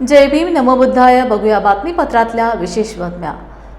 जय भीम नमोबुद्धाय बघूया बातमीपत्रातल्या विशेष बातम्या.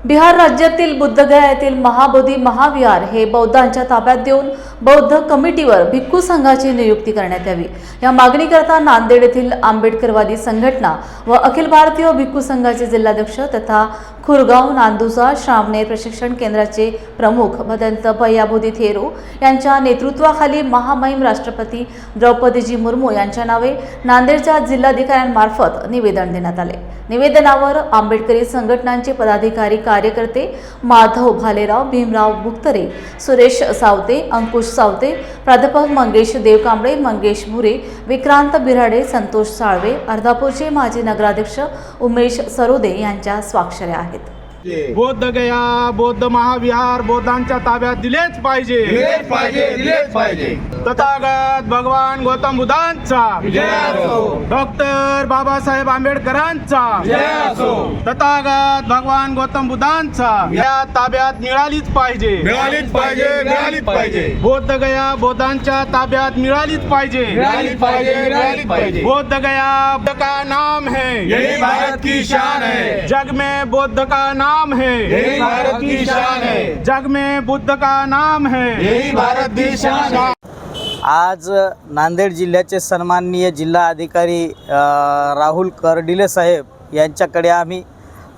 बिहार राज्यातील बुद्धगया येथील महाबोधी महाविहार हे बौद्धांच्या ताब्यात देऊन बौद्ध कमिटीवर भिक्खू संघाची नियुक्ती करण्यात यावी. या मागणीकरता नांदेड येथील आंबेडकरवादी संघटना व अखिल भारतीय भिक्खू संघाचे जिल्हाध्यक्ष तथा खुरगाव नांदुसा श्रामनेर प्रशिक्षण केंद्राचे प्रमुख भदंत भैयाबोधी थेरो यांच्या नेतृत्वाखाली महामहिम राष्ट्रपती द्रौपदीजी मुर्मू यांच्या नावे नांदेडच्या जिल्हाधिकाऱ्यांमार्फत निवेदन देण्यात आले. निवेदनावर आंबेडकरी संघटनांचे पदाधिकारी कार्यकर्ते माधव भालेराव भीमराव बुक्तरे सुरेश सावते अंकुश सावते प्राध्यापक मंगेश देवकांबळे मंगेश भुरे विक्रांत बिराडे संतोष साळवे अर्धापूरचे माजी नगराध्यक्ष उमेश सरोदे यांच्या स्वाक्षऱ्या आहेत. बौद्ध गया बौद्ध महाविहार बौद्धांच्या ताब्यात दिलेच पाहिजे. दिलेच पाहिजे दिलेच पाहिजे. तथागत भगवान गौतम बुद्धांचा. डॉक्टर बाबासाहेब आंबेडकरांचा. तथागत भगवान गौतम बुद्धांचा. या ताब्यात मिळालीच पाहिजे. मिळालीच पाहिजे मिळालीच पाहिजे. बौद्ध गया बौद्धांच्या ताब्यात मिळालीच पाहिजे. मिळालीच पाहिजे मिळालीच पाहिजे. बौद्ध गया बुद्ध का नाम है? यही भारत की शान है. जग में बुद्ध का नाम है। यही भारत की शान है। जग में बुद्ध का नाम है। यही भारत की शान है। आज नांदेड जिल्ह्याचे सन्माननीय जिल्हा अधिकारी राहुल कर्डिले साहेब यांच्याकडे आम्ही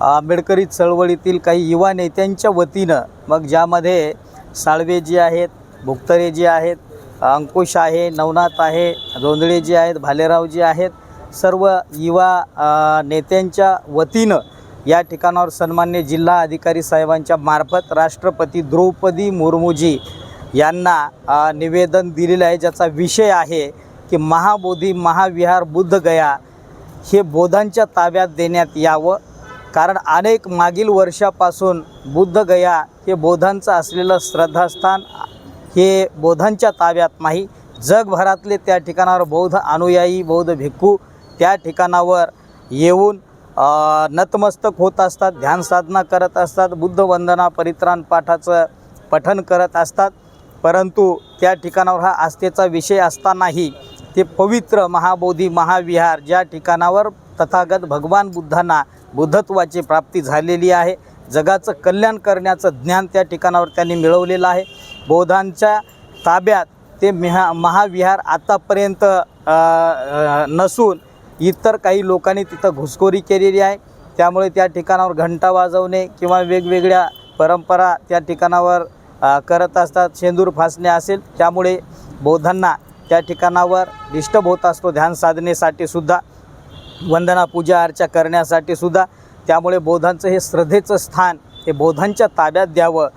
आंबेडकरी चळवळीतील काही युवा नेत्यांच्या वतीनं मग ज्यामध्ये साळवे आहेत भुक्तरे जी आहेत अंकुश आहे नवनाथ आहे जोंधळे जी आहेत भालेरावजी आहेत सर्व युवा नेत्यांच्या वतीनं या ठिकाणावर सन्मान्य जिल्हा अधिकारी साहेबांच्या मार्फत राष्ट्रपती द्रौपदी मुर्मूजी यांना निवेदन दिलेलं आहे ज्याचा विषय आहे की महाबोधी महाविहार बुद्धगया हे बोधांच्या ताब्यात देण्यात यावं. कारण अनेक मागील वर्षापासून बुद्धगया हे बोधांचं असलेलं श्रद्धास्थान हे बोधांच्या ताब्यात नाही. जगभरातले त्या ठिकाणावर बौद्ध अनुयायी बौद्ध भिक्खू त्या ठिकाणावर येऊन नतमस्तक होत असतात ध्यान साधना करत असतात बुद्ध वंदना परित्राण पाठाचं पठन करत असतात. परंतु त्या ठिकाणावर हा आस्थेचा विषय असतानाही ते पवित्र महाबोधी महाविहार ज्या ठिकाणावर तथागत भगवान बुद्धांना बुद्धत्वाची प्राप्ती झालेली आहे जगाचं कल्याण करण्याचं ज्ञान त्या ठिकाणावर त्यांनी मिळवलेलं आहे. बौद्धांच्या ताब्यात ते मिहा महाविहार आतापर्यंत नसून इतर काही लोकांनी तिथं घुसखोरी केलेली आहे. त्यामुळे त्या ठिकाणावर घंटा वाजवणे किंवा वेगवेगळ्या परंपरा त्या ठिकाणावर करत असतात शेंदूर फासणे असेल त्यामुळे बौद्धांना त्या ठिकाणावर डिस्टर्ब होत असतो ध्यान साधनेसाठी सुद्धा वंदना पूजा अर्चा करण्यासाठी सुद्धा. त्यामुळे बौद्धांचं हे श्रद्धेचं स्थान हे बौद्धांच्या ताब्यात द्यावं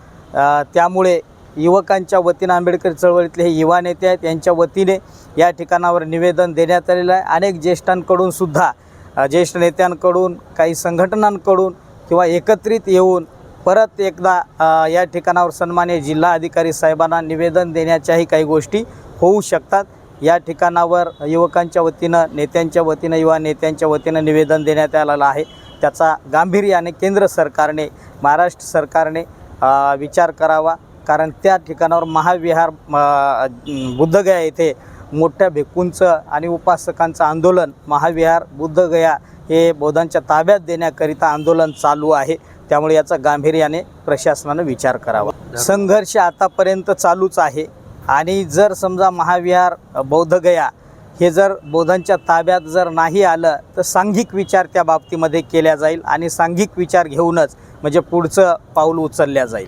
त्यामुळे युवकांच्या वतीनं आंबेडकर चळवळीतले हे युवा नेते आहेत. यांच्या वतीने या ठिकाणावर निवेदन देण्यात आलेलं आहे. अनेक ज्येष्ठांकडून सुद्धा ज्येष्ठ नेत्यांकडून काही संघटनांकडून किंवा एकत्रित येऊन परत एकदा या ठिकाणावर सन्मान्य जिल्हा अधिकारी साहेबांना निवेदन देण्याच्याही काही गोष्टी होऊ शकतात. या ठिकाणावर युवकांच्या वतीनं नेत्यांच्या वतीनं युवा नेत्यांच्या वतीनं निवेदन देण्यात आलेलं आहे. त्याचा गांभीर्याने केंद्र सरकारने महाराष्ट्र सरकारने विचार करावा. कारण त्या ठिकाणावर महाविहार बुद्धगया येथे मोठ्या भिक्कूंचं आणि उपासकांचं आंदोलन महाविहार बुद्धगया हे बौद्धांच्या ताब्यात देण्याकरिता आंदोलन चालू आहे. त्यामुळे याचा गांभीर्याने प्रशासनानं विचार करावा. संघर्ष आतापर्यंत चालूच आहे. आणि जर समजा महाविहार बौद्धगया हे जर बौद्धांच्या ताब्यात जर नाही आलं तर सांघिक विचार त्या बाबतीमध्ये केल्या जाईल आणि सांघिक विचार घेऊनच म्हणजे पुढचं पाऊल उचलल्या जाईल.